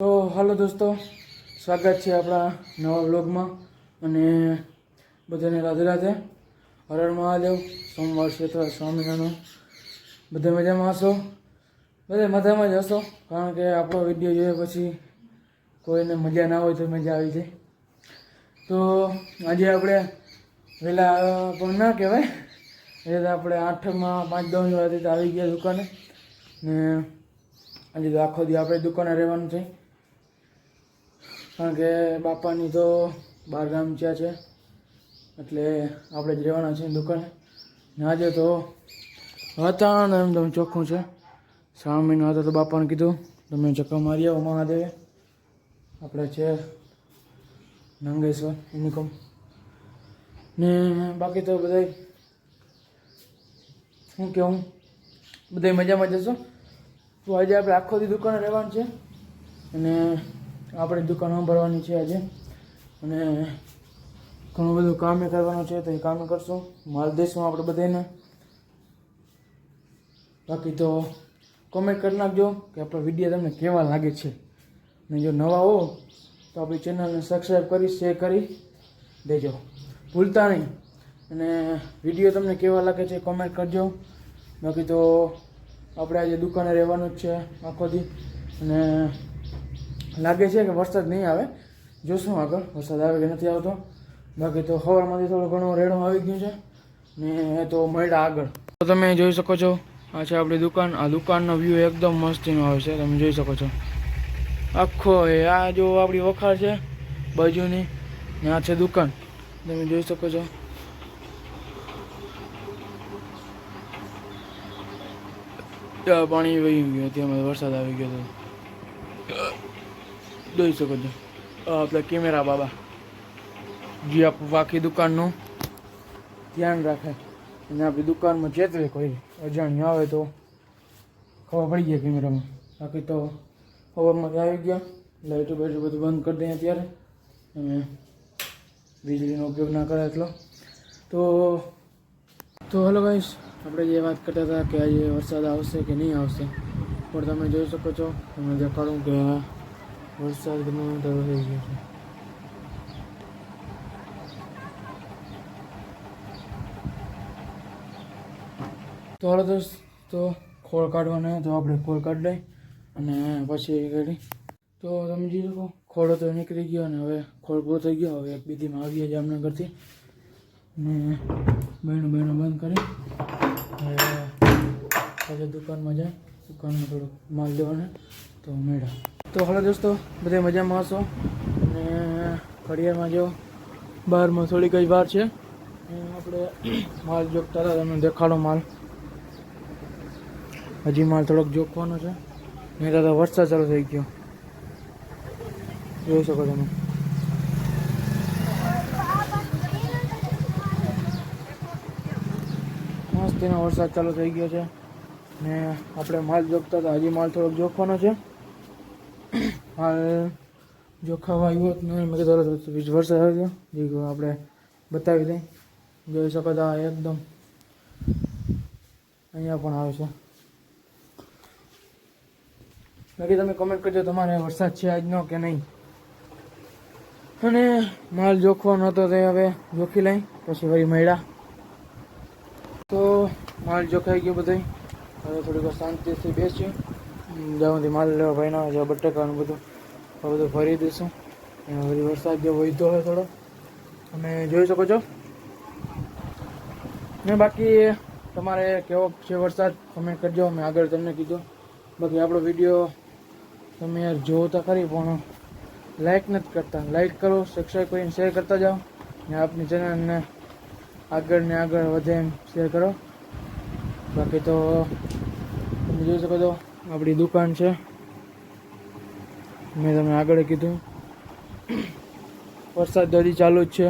તો હાલો દોસ્તો, સ્વાગત છે આપણા નવા વ્લોગમાં અને બધાને રાધે રાધે. હરણ મહાદેવ, સોમવાર ક્ષેત્ર સ્વામિનારાયણ. બધા મજામાં હશો? બધા મજામાં જ હશો, કારણ કે આપણો વીડિયો જોયા પછી કોઈને મજા ના હોય તો મજા આવી જાય. તો આજે આપણે વહેલા પણ ના કહેવાય. એટલે આપણે આઠમાં પાંચ દસ વાગે આવી ગયા દુકાને. ને આજે તો આખો દી આપણે દુકાને રહેવાનું છે. કારણ કે બાપાની તો બાર ગામ જ્યાં છે, એટલે આપણે જ રહેવાના છે દુકાને. આજે તો વાતાવરણ તમે ચોખ્ખું છે. શ્રાવણ મહિનો હતો તો બાપાને કીધું, તમે ચક્કર મારી આવો મહાદેવે. આપણે છે નંગેશ્વર યુનિકોમ. ને બાકી તો બધા શું હું બધા મજામાં જશો તો આજે આપણે આખો દી દુકાને રહેવાનું છે. અને આપણે દુકાન ભરવાની છે આજે. અને ઘણું બધું કામે કરવાનું છે, તો એ કામ કરશું. માલ દઈશું આપણે બધાને બાકી તો કોમેન્ટ કરી નાખજો, કે આપણો વીડિયો તમને કેવા લાગે છે. અને જો નવા હો, તો આપણી ચેનલને સબસ્ક્રાઈબ કરી શેર કરી દેજો. ભૂલતા નહીં. અને વીડિયો તમને કેવા લાગે છે કોમેન્ટ કરજો. બાકી તો આપણે આજે દુકાને રહેવાનું જ છે આખો દી. અને લાગે છે કે વરસાદ નહીં આવે. જોશું આગળ. વરસાદ આવે કે નથી આવતો. બાકી તો હવામાંથી થોડો ઘણો રેડો આવી ગયું છે. ને એ તો મળ્યા આગળ. તો તમે જોઈ શકો છો, આ છે આપણી દુકાન. આ દુકાનનો વ્યૂ એકદમ મસ્તીનો આવે છે. તમે જોઈ શકો છો. આખો એ, આ જો આપણી વખાર છે બાજુની, ને આ છે દુકાન. તમે જોઈ શકો છો. પાણી વહી ગયું. તેમાં વરસાદ આવી ગયો હતો જોઈ શકો છો. આપણે કેમેરા બાબા. જે આપણું બાકી દુકાનનું ધ્યાન રાખે. અને આપણી દુકાનમાં ચેતવે કોઈ અજાણ્યું આવે તો ખબર પડી ગયા કેમેરામાં. બાકી તો હવામાં આવી ગયા. લાઇટો બાઇટો બધું બંધ કરી દઈએ અત્યારે. અને વીજળીનો ઉપયોગ ના કરે એટલો. તો તો હલો ભાઈ આપણે જે વાત કરતા હતા કે આજે વરસાદ આવશે કે નહીં આવશે. પણ તમે જોઈ શકો છો તમને દેખાડું કે વરસાદ ગમે તો થઈ ગયો છે. તો હાલો દોસ્તો ખોળ કાઢવાનો તો આપણે ખોળ કાઢી લઈ અને પછી ઘડી તો તમે જોઈ શકો ખોળો તો નીકળી ગયો અને હવે ખોળ પૂરો થઈ ગયો. હવે બીજીમાં આવીએ જામનગરથી. ને બહેણું બહેણું બંધ કરી. હવે દુકાનમાં જાય. દુકાનમાં થોડુંક માલ લેવાનો. તો મેળા. તો હાલો દોસ્તો, બધે મજામાં હશો? અને ઘડિયાળમાં જો બહારમાં થોડી કઈ વાર છે. આપણે માલ જોખતા હતા તમને દેખાડો માલ. હજી માલ થોડોક જોખવાનો છે. નહીં તો વરસાદ ચાલુ થઈ ગયો. જોઈ શકો તમે. મસ્ત એનો વરસાદ ચાલુ થઈ ગયો છે. ને આપણે માલ જોખતા હતા, હજી માલ થોડોક જોખવાનો છે. માલ જોખાવા આવ્યો જ નહીં મેં કીધું વીજ વરસાદ આવ્યો જે આપણે બતાવી દઈ. જોઈ શકો તો એકદમ અહીંયા પણ આવે છે. બાકી તમે કમેન્ટ કરજો, તમારે વરસાદ છે આજનો કે નહીં. અને માલ જોખવાનો હતો તે હવે જોખી લઈ, પછી વળી મળ્યા. તો માલ જોખાઈ ગયો બધો હવે થોડીક શાંતિથી બેસ્યું જ્યાંથી માલ લેવા ભાઈના ના બટેકાનું બધું, આ બધું ફરી દઈશું. અને વળી વરસાદ જે વધ્યો હોય થોડો. તમે જોઈ શકો છો. ને બાકી તમારે કેવો છે વરસાદ કમેન્ટ કરજો, મેં આગળ તમને કીધું. બાકી આપણો વીડિયો તમે યાર જોવો તો ખરી, પણ લાઈક નથી કરતા. લાઈક કરો સબસ્ક્રાઈબ કરીને શેર કરતા જાઓ. ને આપની ચેનલને આગળ ને આગળ વધે એમ શેર કરો. બાકી તો તમે જોઈ શકો છો. આપણી દુકાન છે. મેં તમને આગળ કીધું. વરસાદ હજી ચાલુ જ છે.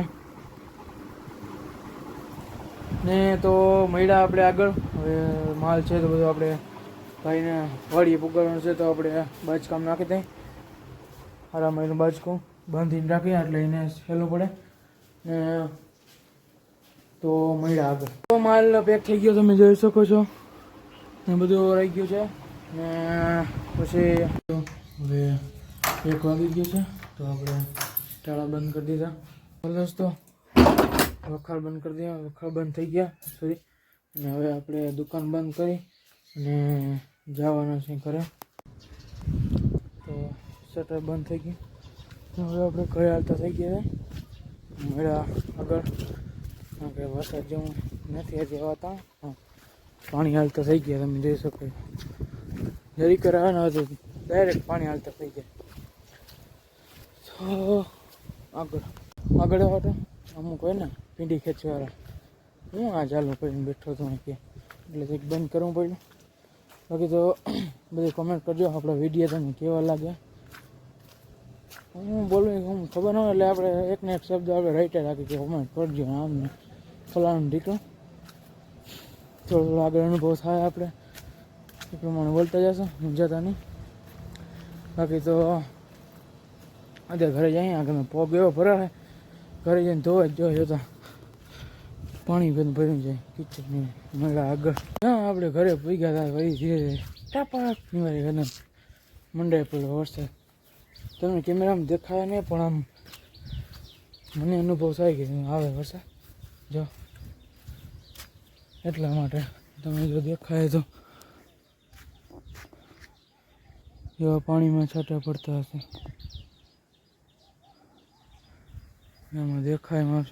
ને તો મળ્યા આપણે આગળ. હવે માલ છે તો બધું આપણે ભાઈને વાડીએ પુગાડવાનું છે તો આપણે બાજકામ નાખી દઈએ હારા મહિનો બાજકું બાંધીને રાખીએ એટલે એને સહેલું પડે. ને તો મળ્યા આગળ. તો માલ પેક થઈ ગયો, તમે જોઈ શકો છો. ને બધું રહી ગયું છે. ને પછી હવે એક વાગી ગયું છે, તો આપણે ટાળા બંધ કરી દીધા. હાલો દોસ્તો વખાર બંધ કરી દીધા વખાર બંધ થઈ ગયા સોરી અને હવે આપણે દુકાન બંધ કરી અને જવાના છે ઘરે. તો શટર બંધ થઈ ગયું. હવે આપણે ઘરે હાલતા થઈ ગયા મેળા આગળ. કારણ કે વરસાદ જેવું નથી, હજી આવતા પાણી હાલતા થઈ ગયા, તમે જોઈ શકો જરી કરાવવાના હતું. ડાયરેક્ટ પાણી હાલતા થઈ ગયા. તો આગળ આગળ વાટો અમુક હોય ને પીંડી ખેંચવાળા હું આ ચાલુ કરીને બેઠો હતો કે એટલે કંઈક બંધ કરવું પડ્યું. બાકી તો બધી કોમેન્ટ કરજો, આપણા વીડિયો તમને કેવા લાગ્યા. હું બોલું હું ખબર ન હોય, એટલે આપણે એકને એક શબ્દ આપણે રાઈટે રાખી કે કોમેન્ટ કરજો આમ ને ફલાણું ઢીકણું. થોડો આગળ અનુભવ થાય આપણે. એ પ્રમાણે બોલતા જશો સમજાતા નહીં બાકી તો આજે ઘરે જઈએ આગળ પગ એવો ભરાય ઘરે જઈને ધોવા જ જોતા પાણી બધું ભર્યું જાય કિચન મળ્યા આગળ હા આપણે ઘરે ભેગા થાય વળી ધીરે ધીરે ટાપાક નિવારી ઘરે મંડાઈ પડ્યો વરસાદ તમને કેમેરામાં દેખાય નહીં પણ આમ મને અનુભવ થાય કે આવે વરસાદ જો એટલા માટે તમે જો દેખાય તો જેવા પાણીમાં છાંટા પડતા હશે. એમાં દેખાય એમાં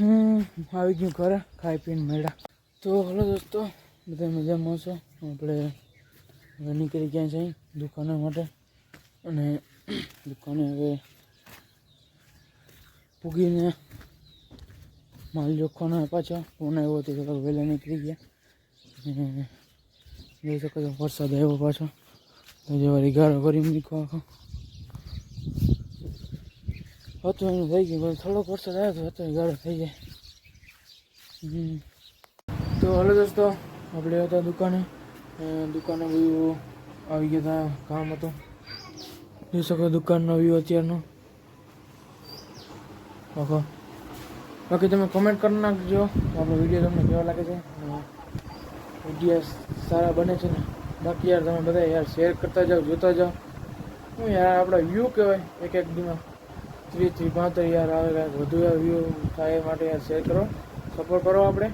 હમ, આવી ગયું ઘરે, ખાઈ પીને મળ્યા. તો હલો દોસ્તો, બધા મજામાં છો આપણે હવે નીકળી ગયા છે દુકાને માટે. અને દુકાને હવે પૂગીને માલ જોખવાનો પાછો. ફોન આવ્યો હતો વહેલા નીકળી ગયા. જોઈ શકો છો, વરસાદ આવ્યો પાછો. જેવા વારી ગારો કરી મૂકો આખો. હતું એનું થઈ ગયું થોડોક વરસાદ આવ્યો તો હતો ગાળો થઈ જાય. તો હલો દોસ્તો, આપણે હતા દુકાને. દુકાને વ્યૂ આવી ગયા હતા કામ હતું. જોઈ શકો દુકાનનો વ્યૂ અત્યારનો. ઓહો. બાકી તમે કમેન્ટ કરી નાખજો આપણો વીડિયો તમને કેવો લાગે છે? વીડિયો સારા બને છે ને, બાકી યાર તમે બધા યાર શેર કરતા જાઓ, જોતા જાઓ. હું યાર આપણા વ્યૂ કહેવાય, એક એક દીમાં. ત્રીસ ત્રીસ પાંત્રીસ યાર, આવે કાંઈક વધુ વ્યૂ થાય એ માટે યાર શેર કરો. સપોર્ટ કરો આપણે.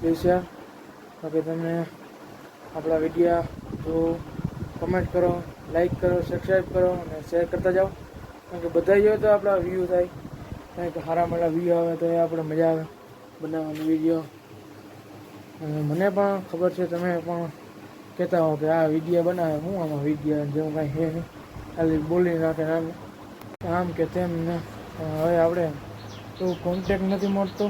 પ્લીઝ યાર. બાકી તમને આપણા વિડીયા જો કમેન્ટ કરો લાઈક કરો સબસ્ક્રાઈબ કરો અને શેર કરતા જાઓ. કારણ કે બધા જોઈએ તો આપણા વ્યૂ થાય. કંઈક સારા મળે વ્યૂ આવે તો એ આપણે મજા આવે. બનાવવાની વીડિયો અને મને પણ ખબર છે, તમે પણ કહેતા હો કે આ વિડીયા બનાવે. હું આમાં વિડીયા જેવું કાંઈ છે ખાલી બોલી નાખે આમ. કે તેમ ને. હવે આપણે તો કોન્ટેક નથી મળતો.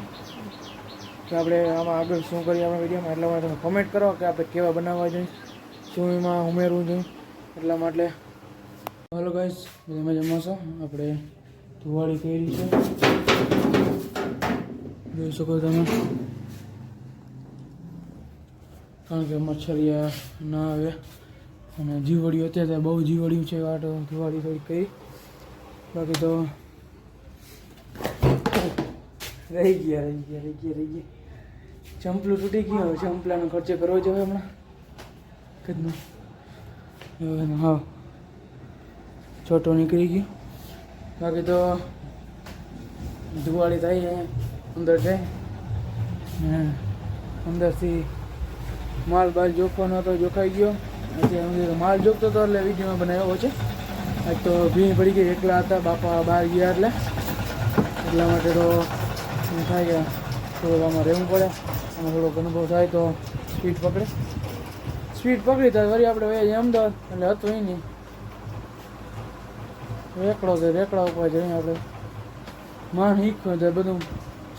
કે આપણે આમાં આગળ શું કરીએ આપણા વિડીયોમાં એટલા માટે તમે કમેન્ટ કરો કે આપણે કેવા બનાવવા જોઈએ. શું એમાં ઉમેરવું જોઈએ. એટલા માટે. હલો ગાઈસ તમે જમાશો આપણે ધુવાડી કરી છે. જોઈ શકો તમે. કારણ કે મચ્છરિયા ના આવે. અને જીવડી અત્યારે બહુ જીવડિયું છે, વાટો દિવાળી થોડી કરી. બાકી તો રહી ગયા રહી ગયા રહી ગયા રહી ગયા. ચંપલું તૂટી ગયું હવે, ચંપલાનો ખર્ચો કરવો જોઈએ હમણાં. કદનું? હા. છોટો નીકળી ગયો. બાકી તો દિવાળી થાય અંદર જાય અંદરથી માલ બાલ જોખવાનો હતો, જોખાઈ ગયો. માલ જોખતો હતો એટલે વિડીયોમાં બનાવ્યો છે. આજ તો ભીણ પડી ગઈ, એકલા હતા, બાપા બહાર ગયા એટલે. એટલા માટે તો થાય કે થોડુંક આમાં રહેવું પડે. અને થોડોક અનુભવ થાય તો સ્પીડ પકડે. સ્પીડ પકડી તો વળી આપણે વહી અમદાવાદ. એટલે હતું નહીં. રેકડો છે, રેકડા ઉપર જઈને આપણે માણ શીખવું તો બધું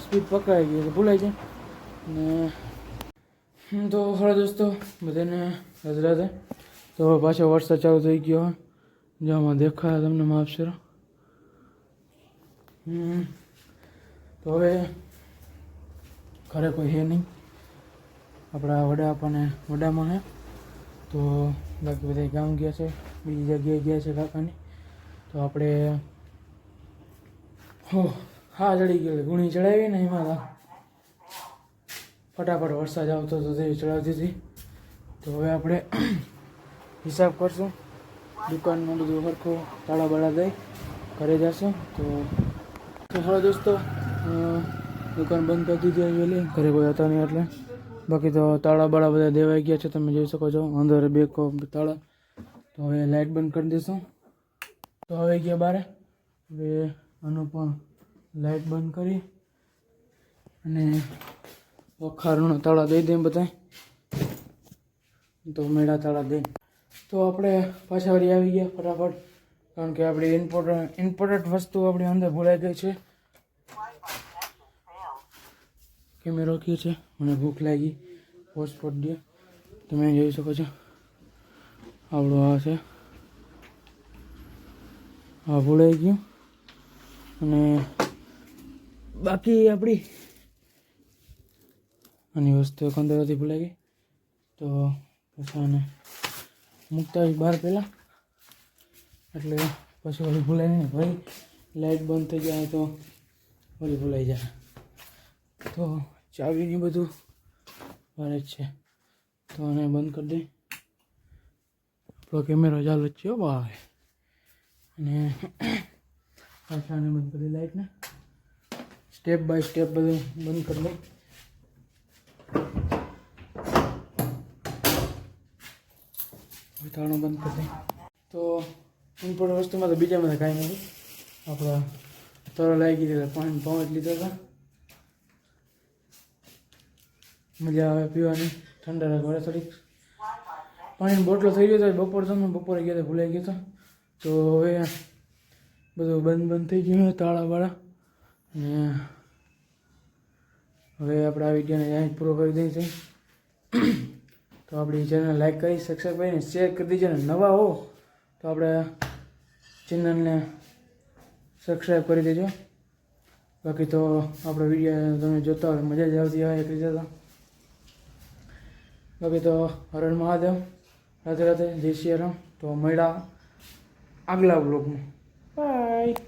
સ્પીડ પકડાઈ ગઈ ભૂલાઈ જાય. ને તો હળો દોસ્તો, બધાને હજરાતે તો પાછો વરસાદ ચાલુ થઈ ગયો હોય જેમાં દેખાય તમને માપશરો હમ. તો હવે ઘરે કોઈ હે નહીં. આપણા વડા આપણને વડામાં હે. તો બાકી બધા ગામ ગયા છે. બીજી જગ્યાએ ગયા છે કાકાની. તો આપણે, હો, હા, ચડી ગયો ગુણી ચડાવી ને એમાં ફટાફટ વરસાદ આવતો હતો તે ચડાવતી હતી. તો હવે આપણે હિસાબ કરશું. દુકાનમાં બધું સરખું તાળા બાળા દઈ ઘરે જશું. તો તો હા દોસ્તો દુકાન બંધ કરી દીધી વહેલી. ઘરે કોઈ હતા નહીં એટલે. બાકી તો તાળા બાળા બધા દેવાઈ ગયા છે, તમે જોઈ શકો છો. અંદર બે તાળા. તો હવે લાઇટ બંધ કરી દઈશું. તો હવે ગયા બારે. હવે આનું પણ લાઇટ બંધ કરી અને વખારનો તાળા દઈ દે બધા તો મેળા તાળા દઈ તો આપણે પાછા વળી આવી ગયા ફટાફટ. કારણ કે આપણી ઇમ્પોર્ટન્ટ ઇમ્પોર્ટન્ટ વસ્તુ આપણી અંદર ભૂલાઈ ગઈ છે. કેમેરો કયો છે. મને ભૂખ લાગી. હોટસ્પોટ દે. તમે જોઈ શકો છો. આપણો આ છે. આ ભૂલાઈ ગયું. અને બાકી આપણી આની વસ્તુ એક અંદરથી ભૂલાઈ ગઈ. તો પછી આને મૂકતા હોય બહાર પહેલાં. એટલે પછી ઓલી ભૂલાય નહીં ભાઈ લાઇટ બંધ થઈ જાય તો ઓલી ભૂલાઈ જાય. તો ચાવીની બધું ભરે છે. તો આને બંધ કરી દઈ. આપણો કેમેરો ચાલુ જ છે ભાઈ. અને પાછા બંધ કરી લાઇટને સ્ટેપ બાય સ્ટેપ બધું બંધ કરી દઈ. તાળું બંધ કરી તો ઇમ્પોર્ટન્ટ વસ્તુમાં તો બીજામાં તો કાંઈ નથી. આપણા તરો લાગી ગઈ પાણી પાંચ લીધા હતા. મજા આવે પીવાની. ઠંડા રાખવા થોડીક. પાણીની બોટલો થઈ ગયો તો બપોર તમે બપોરે ગયા ભૂલાઈ ગયો હતો. તો હવે બધું બંધ બંધ થઈ ગયું તાળાવાળા. અને હવે આપણે આ વિડીયોને અહીં પૂરો કરી છીએ. તો આપણી ચેનલ લાઈક કરી સબસ્ક્રાઈબ કરીને શેર કરી દીજો ને નવા હો, તો આપણે ચેનલને સબસ્ક્રાઈબ કરી દેજો. બાકી તો આપણો વીડિયો તમે જોતા હોય, મજા જ આવતી હોય એક રીતે તો. બાકી તો હરણ મહાદેવ, રાધે રાતે જય શ્રી રામ તો મળ્યા આગલા બ્લોગમાં બાય